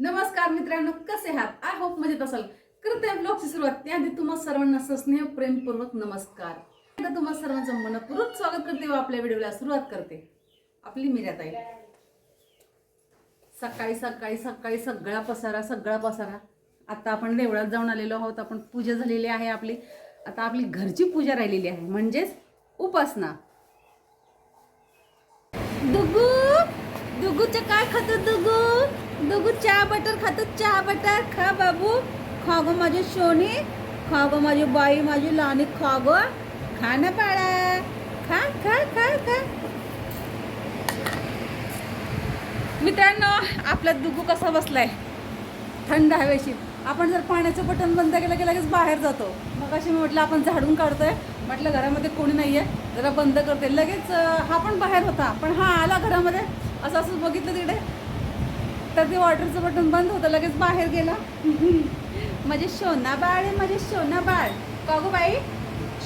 नमस्कार मित्रांनो कसे आहात? आय होप मजेत असाल. करते ब्लॉगची सुरुवात. त्याआधी तुम्हा सर्वांना स्नेह प्रेमपूर्वक नमस्कार. एकदा तुम्हा सर्वांचं मनपूर्वक स्वागत करते व आपल्या व्हिडिओला सुरुवात करते. आपली मिऱ्याताई सकाळी सकाळी सकाळी सगळा पसारा सगळा पसारा. आता आपण देवळात जाऊन आलेलो आहोत. आपण पूजा झालेली आहे आपली. आता आपली घरची पूजा राहिलेली आहे. म्हणजेच उपासना. दुगू! दुगूचं काय खातं दुगू? दुगू चहा बटर खातो चहा बटर खा बाबू. खा गो माझी सोनी खा गो माझी बाई माझी लाणी खा गो खा ना बाळा. खा खा खा खा. मित्रांनो आपला दुगू कसा बसलाय? थंड हवेशी आपण जर पाण्याचं बटन बंद केलं की लगेच बाहेर जातो. मग अशी मी म्हटलं आपण झाडून काढतोय. म्हटलं घरामध्ये कोणी नाहीये. जरा बंद करते. लगेच अं, हा पण बाहेर होता. पण हा आला घरामध्ये. असं असं बघितलं तिकडे. तर ते वॉटरचं बटन बंद होतं लगेच बाहेर गेला. माझे शोना बाळ आहे माझे शोना बाळ. का गो बाई?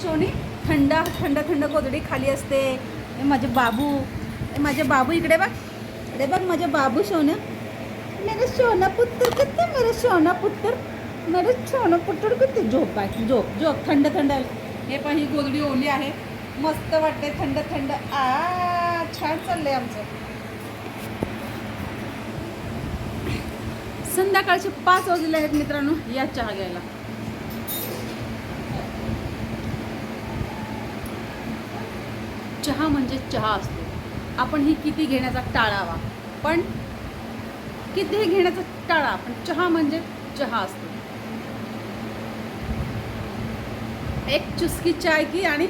शोनी थंड थंड थंड कोदडी खाली असते. माझे बाबू. माझे बाबू इकडे बघ. इकडे बघ माझे बाबू शोनं. मेरे शोना पुत्र किती मेरे शोना पुत्र. मेरे शोना पुत्र किती. झोप आहे झोप झोप. थंड थंड. हे पण ही गोधडी ओली आहे. मस्त वाटते थंड थंड. आ छान चाललंय आमचं. संध्याकाळचे पाच वाजले आहेत मित्रांनो या चहा घ्यायला. चहा म्हणजे चहा असतो. आपण ही किती घेण्याचा टाळावा. पण कितीही घेण्याचा टाळा पण चहा म्हणजे चहा असतो. एक चुस्की चाय की आणि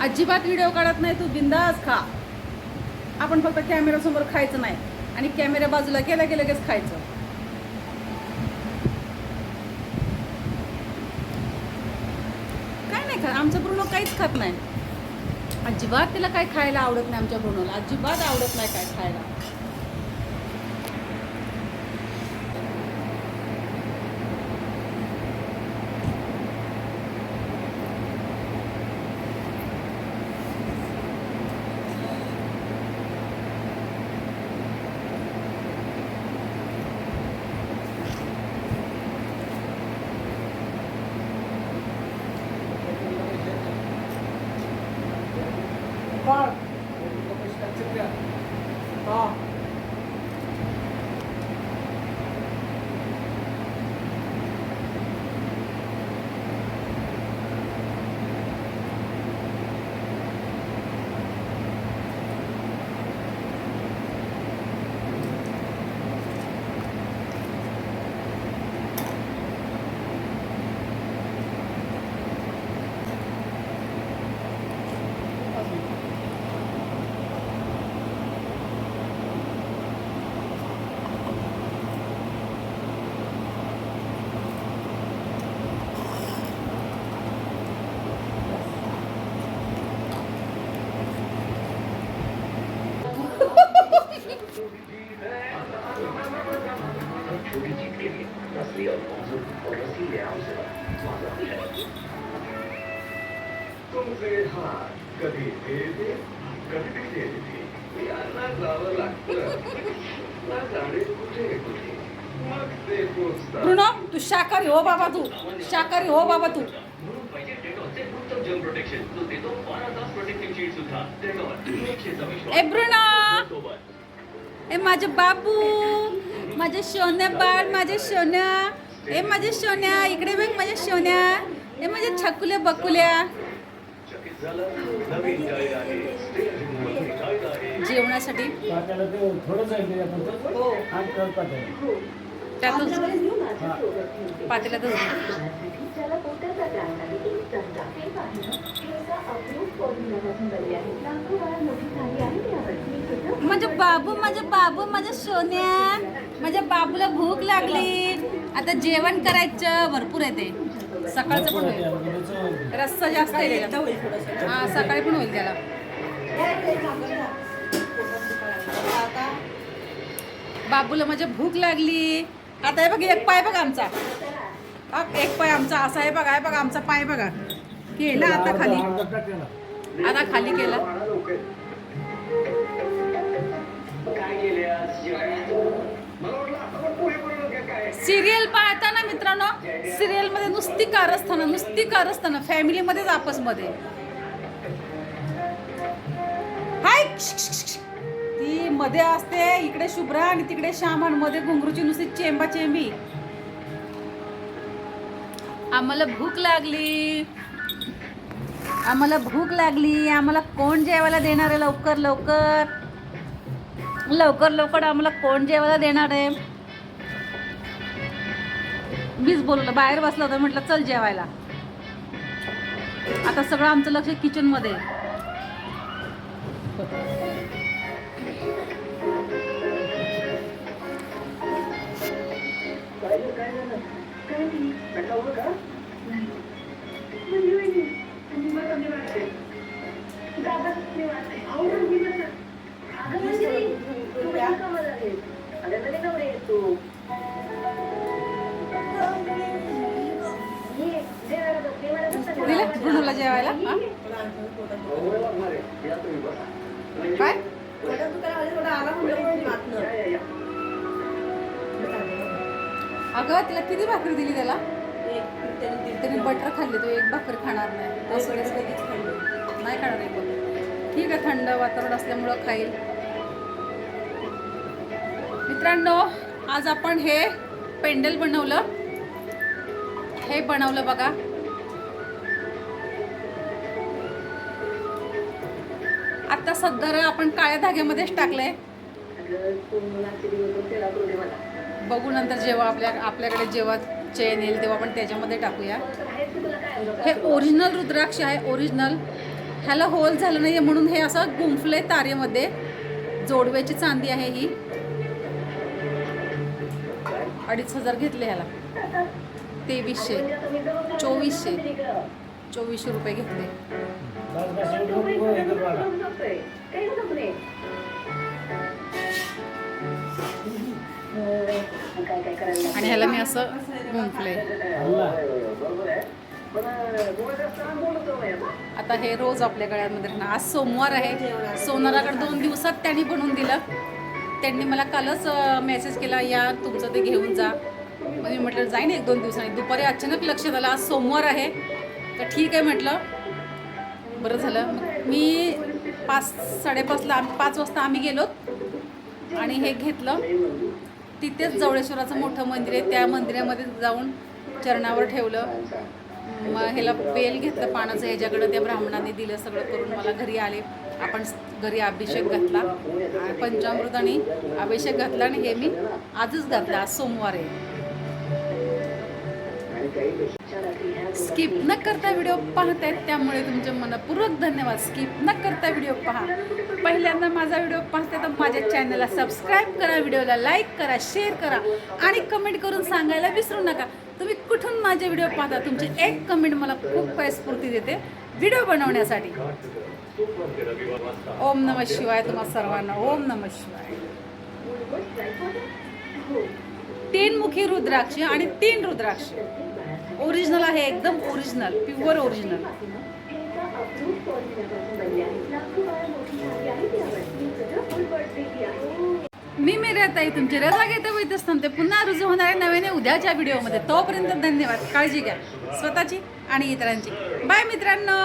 अजिबात व्हिडिओ काढत नाही तू बिंदास खा. आपण फक्त कॅमेऱ्यासमोर खायचं नाही. आणि कॅमेरा बाजूला केल्या की लगेच खायचं. काय नाही खात. आमचं पूर्ण काहीच खात नाही. अजिबात तिला काय खायला आवडत नाही आमच्या ब्रुनोला अजिबात आवडत नाही काय खायला. Park. लिए असली अल्फोंसो और रसीले आउसेला माझा है तुमचे हात कधी देते कधी ते देते यांना जावं लागतं ना जाणे कुठे कुठे मग ते पोचतात ब्रुनो तू शाकाहारी हो बाबा तू शाकाहारी हो बाबा तू म्हणून पाहिजे डेटॉलचे उत्तम जर्म प्रोटेक्शन जो देतो बारा तास प्रोटेक्टिव्ह शीट सुद्धा डेटॉल एकशेचा विश्वास ए ब्रुनो सोबत ए माझे बाबू. माझे सोन्या बाळ माझे सोन्या. ए माझे सोन्या इकडे बघ माझ्या सोन्या. ए माझ्या छकुल्या बकुल्या. जेवणासाठी. पात्याला ते थोडंच आहे ते आपण तर हो आठ करतात आहे. त्यातच हा. पातेल्यातच ज्याला पोटाचा त्रास आहे एक चमचा ते पाहिलं हे एका अप्रूव्ह फॉर्म्युलापासून बनले आहे लाखो वेळा मोठी झाली आहे. यावर मी सुद्धा माझे बाबू माझे बाबू माझ्या सोन्या. माझ्या बाबूला भूक लागली. आता जेवण करायचं भरपूर आहे ते. सकाळचं पण आहे होईल. रस्सा जास्त आहे. हा सकाळी पण होईल त्याला. बाबूला माझ्या भूक लागली. आता हे बघ एक पाय बघ आमचा. एक पाय आमचा. असा आहे बघा हे बघा आमचा पाय बघा. केला आता खाली. आता खाली केला. सिरियल पाहताना मित्रांनो सिरियलमध्ये नुसती कारस्थानं नुसती कारस्थानं फॅमिलीमध्येच आपसमध्ये. हाय क्ष, क्ष, क्ष, क्ष. ती मध्ये असते इकडे शुभ्रा आणि तिकडे श्याम आणि मध्ये घुंगरूची नुसती चेंबा चेंबी आम्हाला भूक लागली. आम्हाला भूक लागली आम्हाला कोण जेवायला देणार आहे लवकर लवकर? लवकर लवकर आम्हाला कोण जेवायला देणार आहे? मीच बोलवलं बाहेर बसला होता म्हटलं चल जेवायला. आता सगळं आमचं लक्ष किचनमध्ये दिलं जेवायला? काय? अगं तिला किती भाकरी दिली त्याला? त्याने बटर खाल्ली तो एक भाकरी खाणार नाही असं? नाही खाणार एक. ठीक आहे थंड वातावरण असल्यामुळं खाईल मित्रांनो आज आपण हे पेंडल बनवलं हे बनवलं बघा आता सध्या आपण काळ्या धाग्यामध्येच टाकलंय तेरा. बघू नंतर जेव्हा आपल्या आपल्याकडे जेव्हा चेन येईल तेव्हा आपण त्याच्यामध्ये टाकूया. हे ओरिजिनल रुद्राक्ष आहे ओरिजिनल ह्याला होल झालं नाही म्हणून हे असं गुंफले तारेमध्ये जोडव्याची चांदी आहे ही. अडीच हजार घेतले ह्याला. तेवीसशे चोवीसशे. चोवीसशे रुपये घेतले. आणि ह्याला मी असं गुंफले. आहे आता. हे रोज आपल्या गळ्यामध्ये राहणार. आज सोमवार आहे. सोनाराकडे दोन दिवसात त्यांनी बनवून दिलं. त्यांनी मला कालच मेसेज केला या तुमचं ते घेऊन जा. मग मी म्हटलं जाईन एक दोन दिवसांनी. दुपारी अचानक लक्षात आलं आज सोमवार आहे. तर ठीक आहे म्हटलं. बरं झालं. मग मी पाच साडेपाचला आम्ही पाच वाजता आम्ही गेलो आणि हे घेतलं. तिथेच जवळेश्वराचं मोठं मंदिर आहे. त्या मंदिरामध्ये जाऊन चरणावर ठेवलं. मग ह्याला बेल घेतलं पानाचं ह्याच्याकडं त्या ब्राह्मणाने दिलं सगळं करून मला घरी आले. आपण घरी अभिषेक घातला. पंचामृत आणि अभिषेक घातला आणि हे मी आजच घातलं. आज सोमवार आहे. स्किप न करता व्हिडिओ पाहत आहेत त्यामुळे तुमचे मनपूर्वक धन्यवाद. स्किप न करता व्हिडिओ पहा. पहिल्यांदा माझा व्हिडिओ पाहते तर माझ्या चॅनलला सबस्क्राईब करा व्हिडिओला लाईक करा शेअर करा आणि कमेंट करून सांगायला विसरू नका. तुम्ही कुठून माझे व्हिडिओ पाहता? तुमची एक कमेंट मला खूप काय स्फूर्ती देते. व्हिडिओ बनवण्यासाठी. ओम नम शिवाय तुम्हा सर्वांना. ओम नम शिवाय. तीन मुखी रुद्राक्ष आणि तीन रुद्राक्ष. ओरिजिनल आहे एकदम ओरिजिनल प्युअर ओरिजिनल मी मेरे ताई तुमची रजा घेते वैद्य थांबते. पुन्हा रुजू होणार आहे नव्याने उद्याच्या व्हिडिओमध्ये. तोपर्यंत धन्यवाद. काळजी घ्या. स्वतःची आणि इतरांची. बाय मित्रांनो.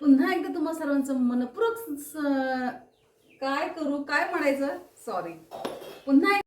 पुन्हा एकदा तुम्हा सर्वांचं मनपूर्वक काय करू काय म्हणायचं? सॉरी पुन्हा